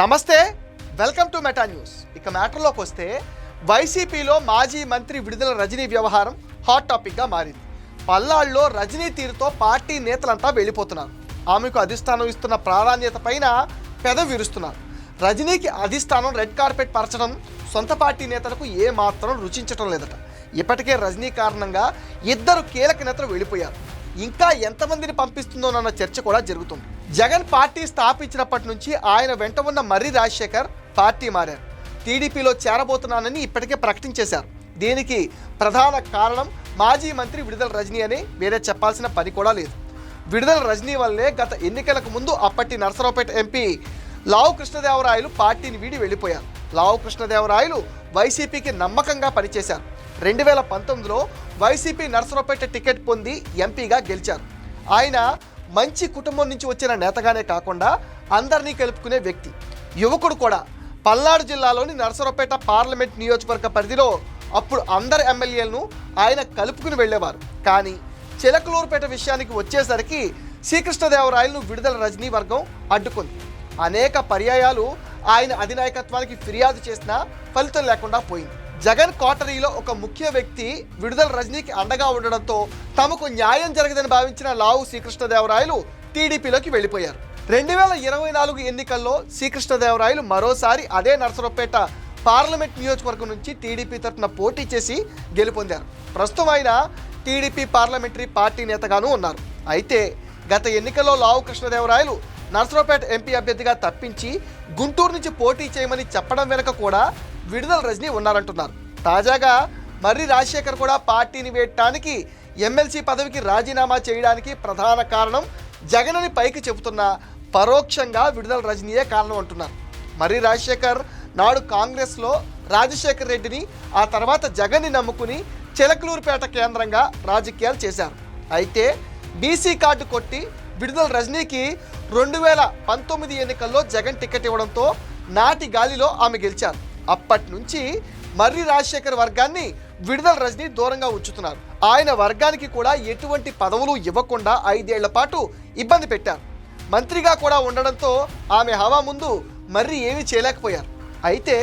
నమస్తే welcome to meta news. ఇక మ్యాటర్లోకి వస్తే వైసీపీలో మాజీ మంత్రి విడుదల రజనీ వ్యవహారం హాట్ టాపిక్గా మారింది. పల్నాడులో రజనీ తీరుతో పార్టీ నేతలంతా వెళ్ళిపోతున్నారు. ఆమెకు అధిష్టానం ఇస్తున్న ప్రాధాన్యత పైన పెద విరుస్తున్నారు. రజనీకి అధిష్టానం రెడ్ కార్పెట్ పరచడం సొంత పార్టీ నేతలకు ఏమాత్రం రుచించటం లేదట. ఇప్పటికే రజనీ కారణంగా ఇద్దరు కీలక నేతలు వెళ్ళిపోయారు. ఇంకా ఎంతమందిని పంపిస్తుందోనన్న చర్చ కూడా జరుగుతుంది. జగన్ పార్టీ స్థాపించినప్పటి నుంచి ఆయన వెంట ఉన్న మర్రి రాజశేఖర్ పార్టీ మారారు. టీడీపీలో చేరబోతున్నానని ఇప్పటికే ప్రకటించేశారు. దీనికి ప్రధాన కారణం మాజీ మంత్రి విడుదల రజనీ అని వేరే చెప్పాల్సిన పని కూడా లేదు. విడుదల రజనీ వల్లే గత ఎన్నికలకు ముందు అప్పటి నరసరావుపేట ఎంపీ లావు కృష్ణదేవరాయలు పార్టీని వీడి వెళ్ళిపోయారు. లావు కృష్ణదేవరాయలు వైసీపీకి నమ్మకంగా పనిచేశారు. రెండు వేల పంతొమ్మిదిలో వైసీపీ నరసరావుపేట టికెట్ పొంది ఎంపీగా గెలిచారు. ఆయన మంచి కుటుంబం నుంచి వచ్చిన నేతగానే కాకుండా అందరినీ కలుపుకునే వ్యక్తి. యువకుడు కూడా పల్నాడు జిల్లాలోని నరసరావుపేట పార్లమెంట్ నియోజకవర్గ పరిధిలో అప్పుడు అందరు ఎమ్మెల్యేలను ఆయన కలుపుకుని వెళ్ళేవారు. కానీ చిలకలూరుపేట విషయానికి వచ్చేసరికి శ్రీకృష్ణదేవరాయలను విడుదల రజనీ వర్గం అడ్డుకుంది. అనేక పర్యాయాలు ఆయన అధినాయకత్వానికి ఫిర్యాదు చేసినా ఫలితం లేకుండా పోయింది. జగన్ కోటరీలో ఒక ముఖ్య వ్యక్తి విడుదల రజనీకి అండగా ఉండడంతో తమకు న్యాయం జరగదని భావించిన లావు శ్రీకృష్ణదేవరాయలు టీడీపీలోకి వెళ్ళిపోయారు. రెండు వేల ఇరవై నాలుగు ఎన్నికల్లో శ్రీకృష్ణదేవరాయలు మరోసారి అదే నరసరావుపేట పార్లమెంట్ నియోజకవర్గం నుంచి టీడీపీ తరఫున పోటీ చేసి గెలుపొందారు. ప్రస్తుతం ఆయన టీడీపీ పార్లమెంటరీ పార్టీ నేతగాను ఉన్నారు. అయితే గత ఎన్నికల్లో లావు కృష్ణదేవరాయలు నర్సరావుపేట ఎంపీ అభ్యర్థిగా తప్పించి గుంటూరు నుంచి పోటీ చేయమని చెప్పడం వెనుక కూడా విడుదల రజనీ ఉన్నారంటున్నారు. తాజాగా మర్రి రాజశేఖర్ కూడా పార్టీని వేయటానికి ఎమ్మెల్సీ పదవికి రాజీనామా చేయడానికి ప్రధాన కారణం జగనని పైకి చెబుతున్న పరోక్షంగా విడుదల రజనీయే కారణం అంటున్నారు. మర్రి రాజశేఖర్ నాడు కాంగ్రెస్లో రాజశేఖర్ రెడ్డిని ఆ తర్వాత జగన్ని నమ్ముకుని చిలకలూరుపేట కేంద్రంగా రాజకీయాలు చేశారు. అయితే బీసీ కార్డు కొట్టి విడుదల రజనీకి రెండు వేల పంతొమ్మిది ఎన్నికల్లో జగన్ టికెట్ ఇవ్వడంతో నాటి గాలిలో ఆమె గెలిచారు. అప్పటి నుంచి మర్రి రాజశేఖర్ వర్గాన్ని విడుదల రజనీ దూరంగా ఉంచుతున్నారు. ఆయన వర్గానికి కూడా ఎటువంటి పదవులు ఇవ్వకుండా ఐదేళ్ళ పాటు ఇబ్బంది పెట్టారు. మంత్రిగా కూడా ఉండడంతో ఆమె హవా ముందు మర్రి ఏమీ చేయలేకపోయారు. అయితే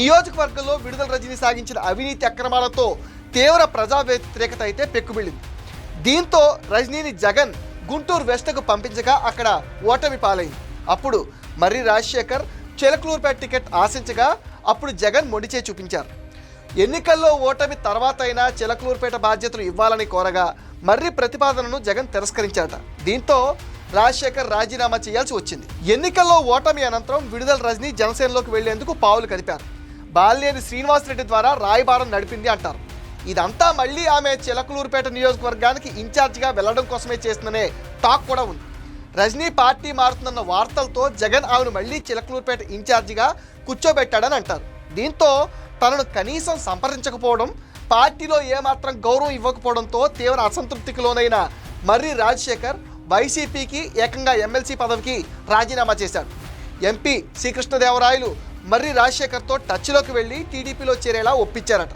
నియోజకవర్గంలో విడుదల రజనీ సాగించిన అవినీతి అక్రమాలతో తీవ్ర ప్రజా వ్యతిరేకత అయితే పెక్కుబిళ్ళింది. దీంతో రజనీని జగన్ గుంటూరు వెస్ట్కు పంపించగా అక్కడ ఓటమి పాలైంది. అప్పుడు మర్రి రాజశేఖర్ చిలకలూరుపేట టికెట్ ఆశించగా అప్పుడు జగన్ మొండిచే చూపించారు. ఎన్నికల్లో ఓటమి తర్వాత అయినా చిలకలూరుపేట బాధ్యతలు ఇవ్వాలని కోరగా మర్రి ప్రతిపాదనను జగన్ తిరస్కరించారట. దీంతో రాజశేఖర్ రాజీనామా చేయాల్సి వచ్చింది. ఎన్నికల్లో ఓటమి అనంతరం విడుదల రజనీ జనసేనలోకి వెళ్ళేందుకు పావులు కదిపారు. బాలినేని శ్రీనివాసరెడ్డి ద్వారా రాయబారం నడిపింది అంటారు. ఇదంతా మళ్ళీ ఆమె చిలకలూరుపేట నియోజకవర్గానికి ఇన్ఛార్జిగా వెళ్ళడం కోసమే చేస్తుందనే టాక్ కూడా ఉంది. రజనీ పార్టీ మారుతుందన్న వార్తలతో జగన్ ఆమెను మళ్ళీ చిలకలూరుపేట ఇన్ఛార్జిగా కూర్చోబెట్టాడని అంటారు. దీంతో తనను కనీసం సంప్రదించకపోవడం పార్టీలో ఏమాత్రం గౌరవం ఇవ్వకపోవడంతో తీవ్ర అసంతృప్తికి లోనైన మర్రి రాజశేఖర్ వైసీపీకి ఏకంగా ఎమ్మెల్సీ పదవికి రాజీనామా చేశాడు. ఎంపీ శ్రీకృష్ణదేవరాయలు మర్రి రాజశేఖర్తో టచ్లోకి వెళ్ళి టీడీపీలో చేరేలా ఒప్పించారట.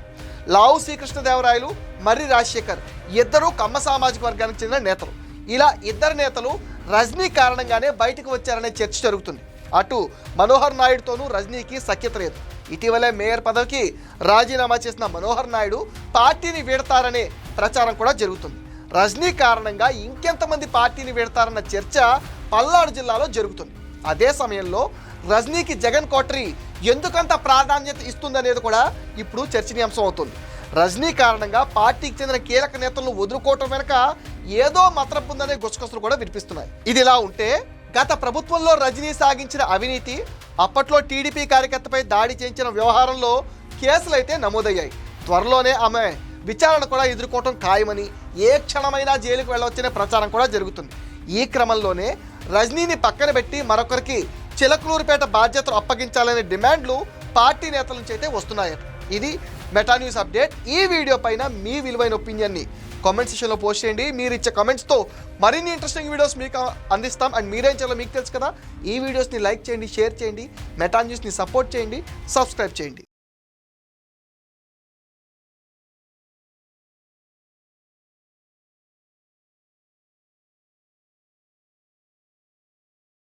లావు శ్రీకృష్ణదేవరాయలు మర్రి రాజశేఖర్ ఇద్దరూ కమ్మ సామాజిక వర్గానికి చెందిన నేతలు. ఇలా ఇద్దరు నేతలు రజనీ కారణంగానే బయటకు వచ్చారనే చర్చ జరుగుతుంది. అటు మనోహర్ నాయుడుతోనూ రజనీకి సఖ్యత లేదు. ఇటీవలే మేయర్ పదవికి రాజీనామా చేసిన మనోహర్ నాయుడు పార్టీని వీడతారనే ప్రచారం కూడా జరుగుతుంది. రజనీ కారణంగా ఇంకెంతమంది పార్టీని వీడతారన్న చర్చ పల్నాడు జిల్లాలో జరుగుతుంది. అదే సమయంలో రజనీకి జగన్ కోటరీ ఎందుకంత ప్రాధాన్యత ఇస్తుందనేది కూడా ఇప్పుడు చర్చనీయాంశం అవుతుంది. రజనీ కారణంగా పార్టీకి చెందిన కీలక నేతలను వదులుకోవటం వెనుక ఏదో మతలబు ఉందనే గుసగుసలు కూడా వినిపిస్తున్నాయి. ఇది ఇలా ఉంటే గత ప్రభుత్వంలో రజనీ సాగించిన అవినీతి అప్పట్లో టీడీపీ కార్యకర్తపై దాడి చేయించిన వ్యవహారంలో కేసులు అయితే నమోదయ్యాయి. త్వరలోనే ఆమె విచారణ కూడా ఎదుర్కోవటం ఖాయమని ఏ క్షణమైనా జైలుకు వెళ్ళవచ్చనే ప్రచారం కూడా జరుగుతుంది. ఈ క్రమంలోనే రజనీని పక్కన పెట్టి మరొకరికి చిలకలూరుపేట బాధ్యతలు అప్పగించాలనే డిమాండ్లు పార్టీ నేతల నుంచి అయితే వస్తున్నాయట. ఇది మెటా న్యూస్ అప్డేట్. ఈ వీడియో పైన మీ విలువైన ఒపీనియన్ని కామెంట్ సెక్షన్లో పోస్ట్ చేయండి. మీరు ఇచ్చే కామెంట్స్తో మరిన్ని ఇంట్రెస్టింగ్ వీడియోస్ మీకు అందిస్తాం. అండ్ మీరేం చేయాలో మీకు తెలుసు కదా. ఈ వీడియోస్ని లైక్ చేయండి షేర్ చేయండి. మెటా న్యూస్ని సపోర్ట్ చేయండి. సబ్స్క్రైబ్ చేయండి.